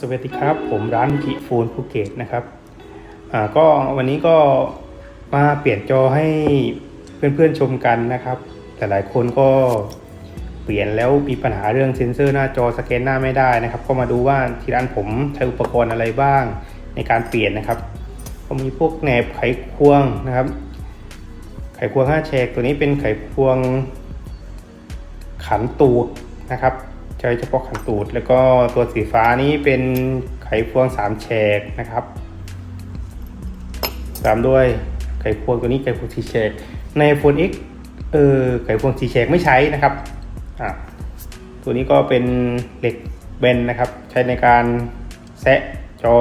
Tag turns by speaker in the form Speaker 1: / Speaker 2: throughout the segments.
Speaker 1: สวัสดีครับ ผมร้านจิโฟนภูเก็ตนะครับอ่าก็วันนี้ก็มาเปลี่ยนจอให้เพื่อนๆชมกันนะครับ แต่หลายคนก็เปลี่ยนแล้วมีปัญหาเรื่องเซ็นเซอร์หน้าจอสแกนหน้าไม่ได้นะครับ ก็มาดูว่าที่ร้านผมใช้อุปกรณ์อะไรบ้างในการเปลี่ยนนะครับก็มีพวกแหนบไขควงนะครับ ไขควงห้าแฉกตัวนี้เป็นไขควงขันตูดนะครับ ใช้เฉพาะขันตูด แล้วก็ตัวสีฟ้านี้เป็นไขควงสามแฉกนะครับตามด้วยไขควงตัวนี้ไขควงสีแฉกใน iPhone X เออไขควงสีแฉกไม่ใช้นะครับอะตัวนี้ก็เป็นเหล็กเบนนะครับ ใช้ในการแซะจอ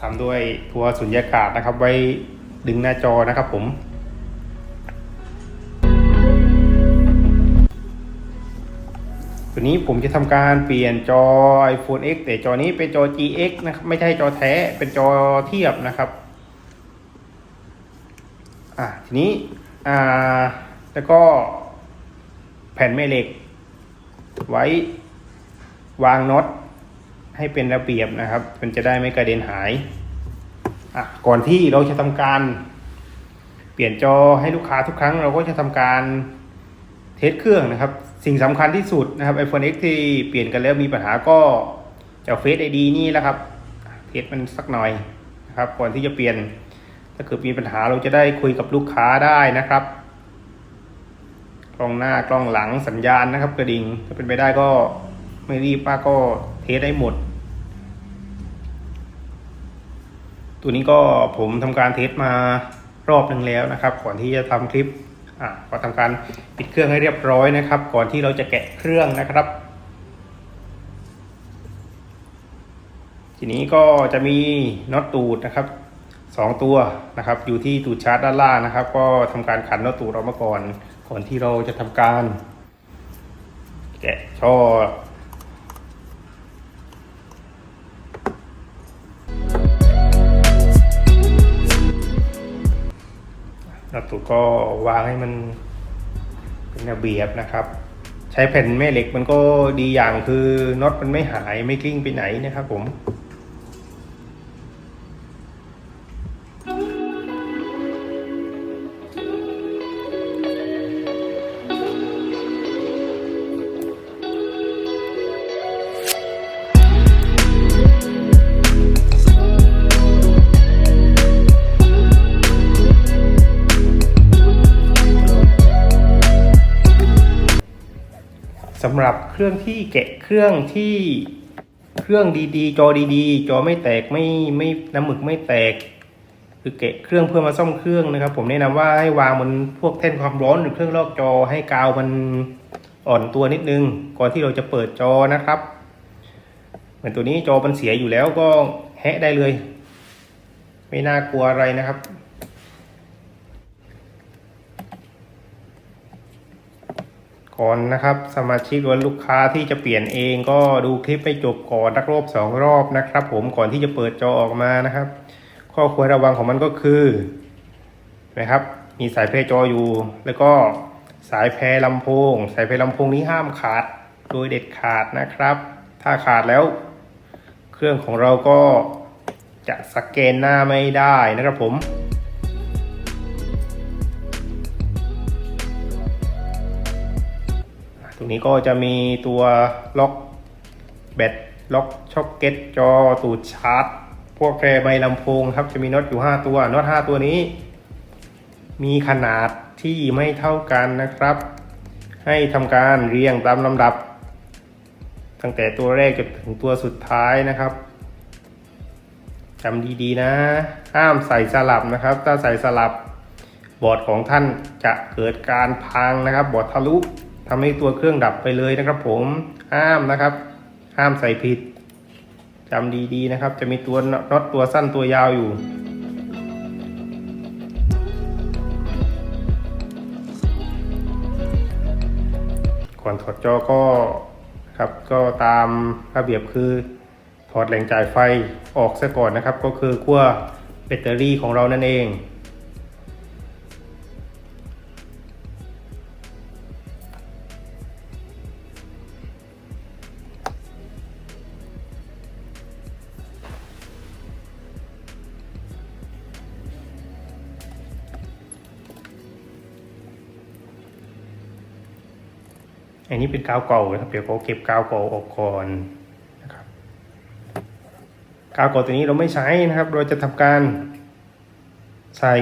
Speaker 1: ทำด้วยตัวสุญญากาศนะครับ ไว้ดึงหน้าจอนะครับผม ตัวนี้ผมจะทำการเปลี่ยนจอ iPhone X แต่จอนี้เป็นจอ GX นะครับไม่ใช่จอแท้เป็นจอเทียบนะครับอะทีนี้อ่าแล้วก็แผ่นแม่เหล็ก ไว้วางน็อตให้เป็นระเบียบนะครับ มันจะได้ไม่กระเด็นหายอะก่อนที่เราจะทำการเปลี่ยนจอให้ลูกค้าทุกครั้ง เราก็จะทำการเทสเครื่องนะครับ สิ่งสำคัญที่สุดนะครับ iPhone X ที่เปลี่ยนกันแล้วมีปัญหาก็จะเฟซไอดีนี่แหละครับเทสมันสักหน่อยนะครับก่อนที่จะเปลี่ยนถ้าเกิดมีปัญหาเราจะได้คุยกับลูกค้าได้นะครับ กล้องหน้ากล้องหลังสัญญาณนะครับ กระดิ่งถ้าเป็นไปได้ก็ไม่รีบมาก็เทสได้หมด ตัวนี้ก็ผมทำการเทสมารอบหนึ่งแล้วนะครับ ก่อนที่จะทำคลิป อ่าก็ทำการปิดเครื่องให้เรียบร้อยนะครับ ก่อนที่เราจะแกะเครื่องนะครับ ทีนี้ก็จะมีน็อตตูดนะครับสองตัวนะครับ อยู่ที่ตูดชาร์จด้านล่างนะครับ ก็ทำการขันน็อตตูดออกมาก่อน ก่อนที่เราจะทำการ แกะช่อ น็อตตูก็วางให้มันเป็นระเบียบนะครับ ใช้แผ่นแม่เหล็กมันก็ดีอย่างคือน็อตมันไม่หายไม่กลิ้งไปไหนนะครับผมำหรับเครื่องที่แกะเครื่องที่เครื่องดีๆ จอดีๆ จอไม่แตกไม่ไม่น้ำหมึกไม่แตก คือแกะเครื่องเพื่อมาซ่อมเครื่องนะครับ ผมแนะนำว่าให้วางบนพวกแท่นความร้อนหรือเครื่องลอกจอให้กาวมันอ่อนตัวนิดนึง ก่อนที่เราจะเปิดจอนะครับ เหมือนตัวนี้จอมันเสียอยู่แล้วก็แฮะได้เลย ไม่น่ากลัวอะไรนะครับ ก่อนนะครับ สมาชิกหรือลูกค้าที่จะเปลี่ยนเองก็ดูคลิปไปจบก่อนนักรอบสองรอบนะครับ ผมก่อนที่จะเปิดจอออกมานะครับ ข้อควรระวังของมันก็คือนะครับ มีสายเพรจออยู่ แล้วก็สายแพรลำโพง สายแพรลำโพงนี้ห้ามขาดโดยเด็ดขาดนะครับ ถ้าขาดแล้ว เครื่องของเราก็จะสแกนหน้าไม่ได้นะครับผม รงนี้ก็จะมีตัวล็อกแบตล็อกช็อคเก็ตจอตูดชาร์จ พวกแครไมลำโพงครับจะมีน็อตอยู่ 5 ตัวน็อต5ตัวนี้ มีขนาดที่ไม่เท่ากันนะครับ ให้ทำการเรียงตามลำดับ ตั้งแต่ตัวแรกจนถึงตัวสุดท้ายนะครับจำดีๆนะ ห้ามใส่สลับนะครับ ถ้าใส่สลับบอร์ดของท่านจะเกิดการพังนะครับ บอร์ดทะลุ ทำให้ตัวเครื่องดับไปเลยนะครับ ผมห้ามนะครับ ห้ามใส่ผิดจำดีๆนะครับ จะมีตัวน็อตตัวสั้นตัวยาวอยู่ก่อนถอดจอก็ครับก็ตามระเบียบคือถอดแหล่งจ่ายไฟออกซะก่อนนะครับ ก็คือขั้วแบตเตอรี่ของเรานั่นเอง อันนี้เป็นกาวเก่านะครับ เดี๋ยวเขาเก็บกาวเก่าออกก่อนนะครับ กาวเก่าตัวนี้เราไม่ใช้นะครับ เราจะทำการใส่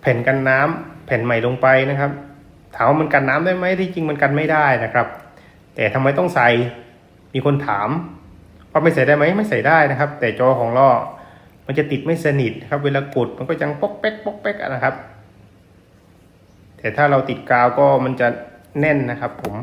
Speaker 1: แผ่นกันน้ำแผ่นใหม่ลงไปนะครับ ถามว่ามันกันน้ำได้ไหมที่จริงมันกันไม่ได้นะครับ แต่ทำไมต้องใส่ มีคนถามว่าไม่ใส่ได้ไหมไม่ใส่ได้นะครับ แต่จอของล้อมันจะติดไม่สนิทครับ เวลากดมันก็ยังป๊อกแป๊กป๊อกแป๊กนะครับ แต่ถ้าเราติดกาวก็มันจะ แน่นนะครับผม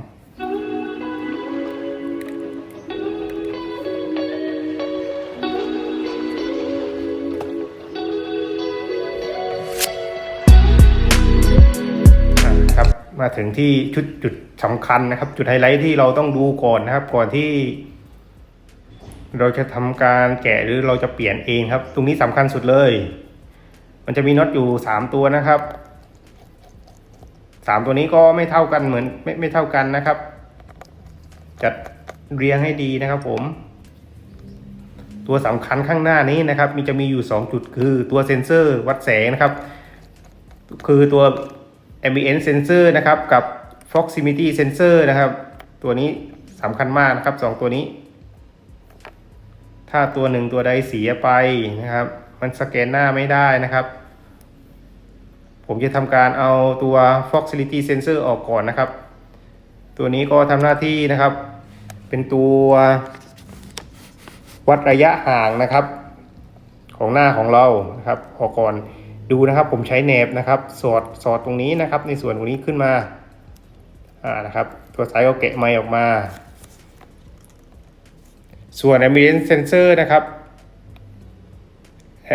Speaker 1: ครับมาถึงที่ชุดจุดสำคัญนะครับ จุดไฮไลท์ที่เราต้องดูก่อนนะครับ ก่อนที่ เราจะทำการแกะหรือเราจะเปลี่ยนเองครับ ตรงนี้สำคัญสุดเลย มันจะมีน็อตอยู่สามตัวนะครับ สามตัวนี้ก็ไม่เท่ากันเหมือนไม่ไม่เท่ากันนะครับ จัดเรียงให้ดีนะครับผม ตัวสำคัญข้างหน้านี้นะครับ มีจะมีอยู่สองจุดคือตัวเซ็นเซอร์วัดแสงนะครับ คือตัว ambient sensor นะครับ กับ proximity sensor นะครับ ตัวนี้สำคัญมากนะครับสองตัวนี้ ถ้าตัวหนึ่งตัวใดเสียไปนะครับ มันสแกนหน้าไม่ได้นะครับ ผมจะทำการเอาตัว proximity sensor ออกก่อนนะครับ ตัวนี้ก็ทำหน้าที่นะครับ เป็นตัววัดระยะห่างนะครับ ของหน้าของเรานะครับออกก่อนดูนะครับ ผมใช้แหนบนะครับ สอดสอดตรงนี้นะครับ ในส่วนตรงนี้ขึ้นมาอ่านะครับ ตัวสายก็แกะไม้ออกมา ส่วน ambient sensor นะครับ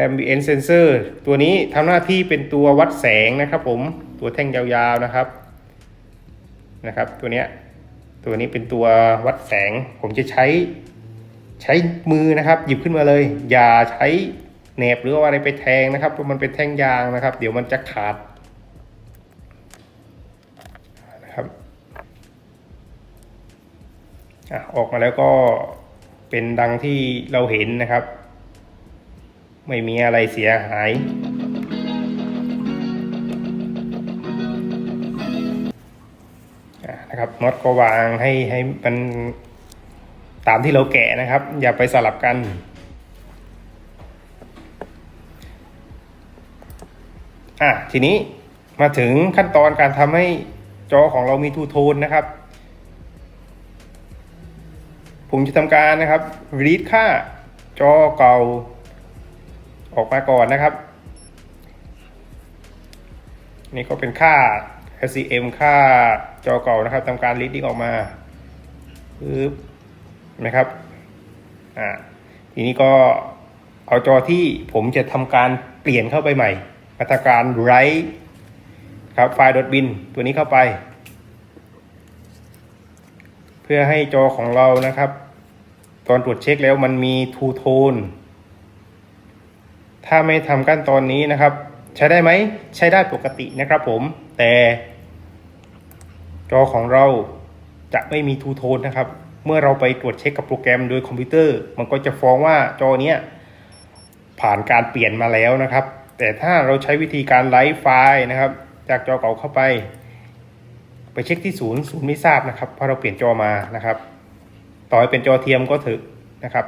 Speaker 1: ambient sensor ตัวนี้ทำหน้าที่เป็นตัววัดแสงนะครับผมตัวแท่งยาวๆนะครับนะครับตัวเนี้ยตัวนี้เป็นตัววัดแสงผมจะใช้ใช้มือนะครับ หยิบขึ้นมาเลย อย่าใช้แหนบหรือว่าอะไรไปแทงนะครับเพราะมันเป็นแท่งยางนะครับ เดี๋ยวมันจะขาดนะครับอะออกมาแล้วก็เป็นดังที่เราเห็นนะครับ ไม่มีอะไรเสียหาย นะครับน็อตก็วางให้ให้มันตามที่เราแกะนะครับ อย่าไปสลับกันอะทีนี้มาถึงขั้นตอนการทำให้จอของเรามีทูโทนนะครับ ผมจะทำการนะครับรีดค่าจอเก่า ออกมาก่อนนะครับ นี่ก็เป็นค่า LCM ค่าจอเก่านะครับทำการรีดดิ้งออกมาปึ๊บนะครับอ่าทีนี้ก็เอาจอที่ผมจะทำการเปลี่ยนเข้าไปใหม่มาตรการ write ครับไฟล์ .bin ตัวนี้เข้าไป เพื่อให้จอของเรานะครับ ตอนตรวจเช็คแล้วมันมี two tone ถ้าไม่ทำขั้นตอนนี้นะครับ ใช้ได้ไหมใช้ได้ปกตินะครับผม แต่จอของเราจะไม่มีทูโทนนะครับ เมื่อเราไปตรวจเช็คกับโปรแกรมโดยคอมพิวเตอร์ มันก็จะฟ้องว่าจอเนี้ยผ่านการเปลี่ยนมาแล้วนะครับ แต่ถ้าเราใช้วิธีการไลฟ์ไฟล์นะครับ จากจอเก่าเข้าไป ไปเช็คที่ศูนย์ศูนย์ไม่ทราบนะครับเพราะเราเปลี่ยนจอมานะครับ ต่อให้เป็นจอเทียมก็เถอนะครับ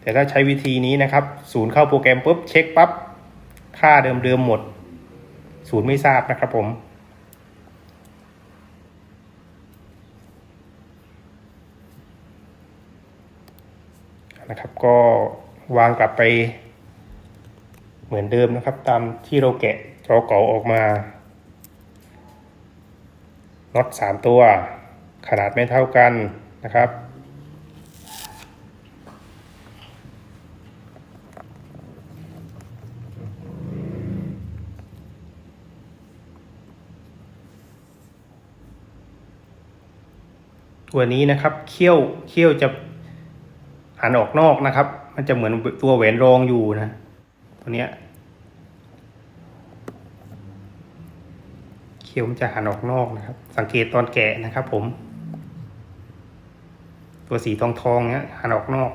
Speaker 1: แต่ถ้าใช้วิธีนี้นะครับ ศูนย์เข้าโปรแกรมปุ๊บเช็คปั๊บค่าเดิมๆหมด ศูนย์ไม่ทราบนะครับผมนะครับก็วางกลับไปเหมือนเดิมนะครับ ตามที่เราแกะจอเก่าออกมาน็อตสามตัว ขนาดไม่เท่ากันนะครับ ตัวนี้นะครับเขี้ยวเขี้ยวจะหันออกนอกนะครับ มันจะเหมือนตัวแหวนรองอยู่นะ ตัวเนี้ยเขี้ยวมันจะหันออกนอกนะครับ สังเกตตอนแกะนะครับ ผม ตัวสีทองทองเนี้ยหันออกนอก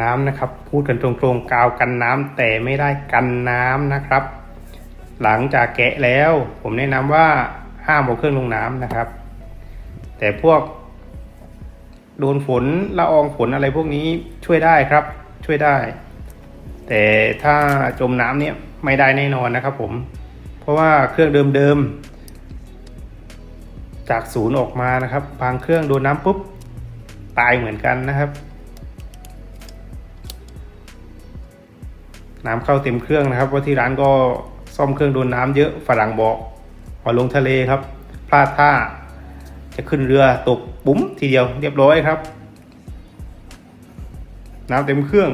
Speaker 1: นน้ำนะครับ พูดกันตรงๆกาวกันน้ำแต่ไม่ได้กันน้ำนะครับ หลังจากแกะแล้ว ผมแนะนำว่าห้ามเอาเครื่องลงน้ำนะครับ แต่พวก โดนฝนละอองฝนอะไรพวกนี้ช่วยได้ครับ ช่วยได้ แต่ถ้าจมน้ำเนี่ยไม่ได้แน่นอนนะครับ ผม เพราะว่าเครื่องเดิมๆจากศูนย์ออกมานะครับ บางเครื่องโดนน้ำปุ๊บตายเหมือนกันนะครับ น้ำเข้าเต็มเครื่องนะครับว่าะที่ร้านก็ซ่อมเครื่องโดนน้ำเยอะฝรั่งบอกพอลงทะเลครับ พลาดท่า จะขึ้นเรือตกปุ้มทีเดียวเรียบร้อยครับ น้ำเต็มเครื่อง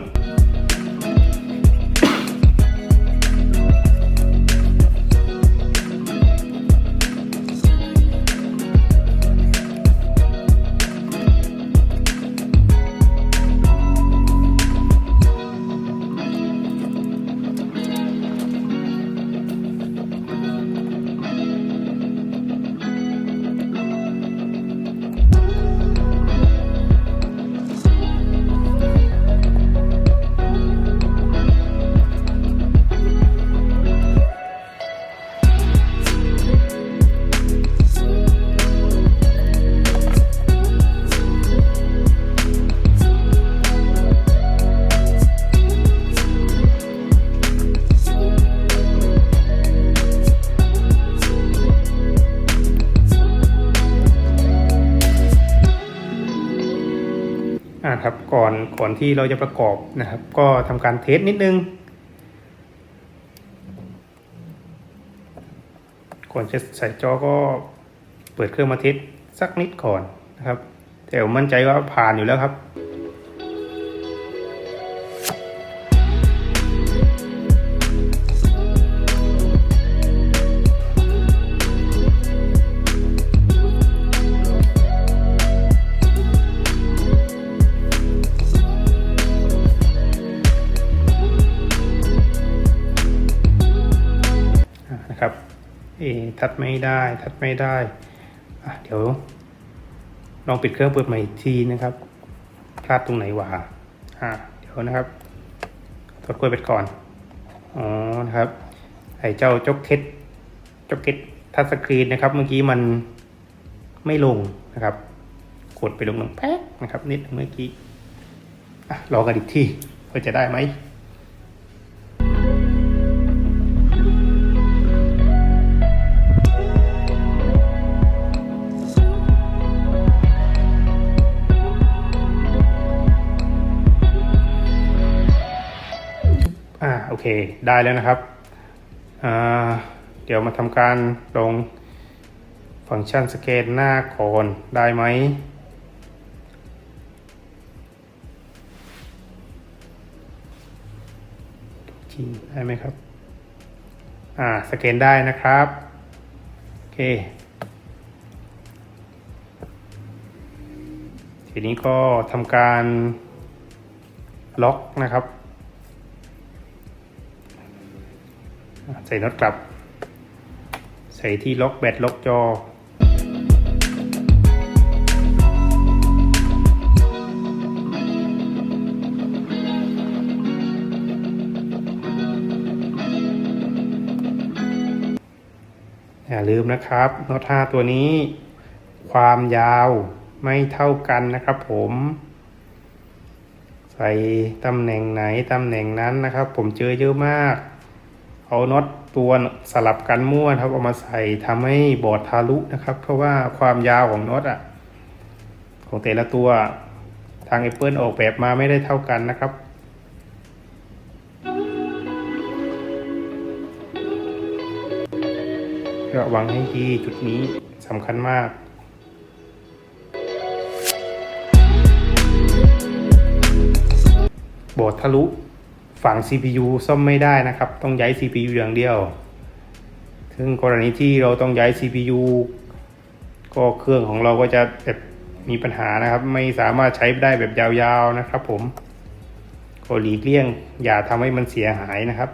Speaker 1: อนก่อนที่เราจะประกอบนะครับ ก็ทำการเทสนิดนึง ก่อนจะใส่จอก็เปิดเครื่องมาเทสสักนิดก่อนนะครับ แต่ผมมั่นใจว่าผ่านอยู่แล้วครับ ทัดไม่ได้ทัดไม่ได้เดี๋ยว ลองปิดเครื่องเปิดใหม่อีกทีนะครับพลาดตรงไหนวะอะเดี๋ยวนะครับทดกล้วยไปก่อนอ๋อนะครับไอ้เจ้าจ็อกเก็ตจ็อกเก็ตทัชสกรีนนะครับ เมื่อกี้มันไม่ลงนะครับ กดไปลงหนึ่งแป๊กนะครับ นิดเมื่อกี้อะลอกันอีกทีว่าจะได้ไหม โอเคได้แล้วนะครับ เดี๋ยวมาทำการลงฟังก์ชันสแกนหน้าก่อนได้ไหมจริงได้ไหมครับ อ่า สแกนได้นะครับ โอเค ทีนี้ก็ทำการล็อกนะครับ ใส่น็อตกลับ ใส่ที่ล็อกแบตล็อกจออย่าลืมนะครับน็อต5ตัวนี้ ความยาวไม่เท่ากันนะครับผม ใส่ตำแหน่งไหนตำแหน่งนั้นนะครับ ผมเจอเยอะมาก เอาน็อตตัวสลับกันมั่วครับเอามาใส่ทำให้บอร์ดทะลุนะครับ เพราะว่าความยาวของน็อตอะของแต่ละตัวทาง Apple ออกแบบมาไม่ได้เท่ากันนะครับระวังให้ดีจุดนี้สำคัญมากบอร์ดทะลุ ฝั่ง CPU ซ่อมไม่ได้นะครับ ต้องย้าย CPU อย่างเดียว ซึ่งกรณีที่เราต้องย้าย CPU ก็เครื่องของเราก็จะแบบมีปัญหานะครับ ไม่สามารถใช้ได้แบบยาวๆนะครับ ผมก็หลีกเลี่ยงอย่าทำให้มันเสียหายนะครับ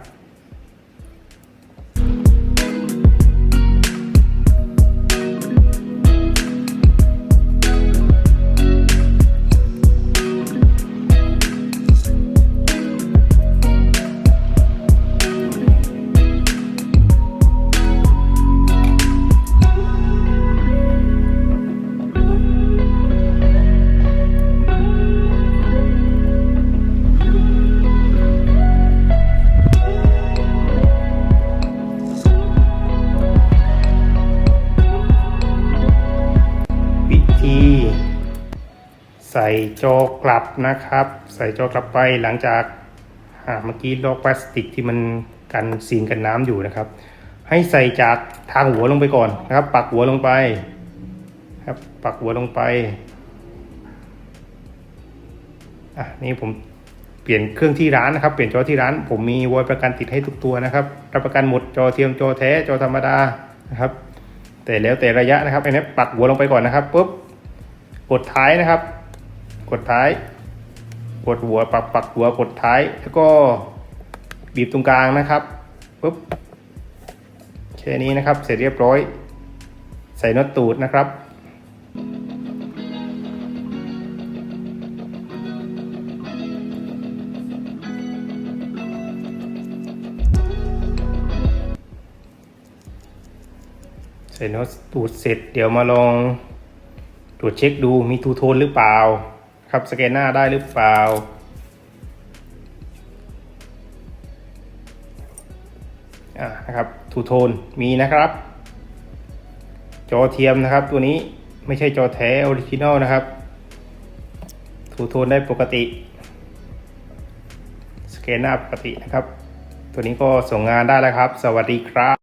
Speaker 1: ใส่จอกลับนะครับ ใส่จอกลับไปหลังจากอ่าเมื่อกี้ลอกพลาสติกที่มันกันซีนกันน้ำอยู่นะครับ ให้ใส่จากทางหัวลงไปก่อนนะครับ ปักหัวลงไปครับปักหัวลงไปอะนี่ผมเปลี่ยนเครื่องที่ร้านนะครับ เปลี่ยนจอที่ร้าน ผมมีวอยประกันติดให้ทุกตัวนะครับรับประกันหมดจอเทียมจอแท้จอธรรมดานะครับ แต่แล้วแต่ระยะนะครับอันนี้ปักหัวลงไปก่อนนะครับปุ๊บกดท้ายนะครับ กดท้าย กดหัวปักปักหัวกดท้าย แล้วก็บีบตรงกลางนะครับปุ๊บแค่นี้นะครับ เสร็จเรียบร้อย ใส่น็อตตูดนะครับใส่น็อตตูดเสร็จ เดี๋ยวมาลองตรวจเช็คดูมีทูโทนหรือเปล่า ครับสแกนหน้าได้หรือเปล่า อ่านะครับทูโทนมีนะครับ จอเทียมนะครับตัวนี้ไม่ใช่จอแท้ออริจินอลนะครับทูโทนได้ปกติ สแกนหน้าปกตินะครับ ตัวนี้ก็ส่งงานได้แล้วครับ สวัสดีครับ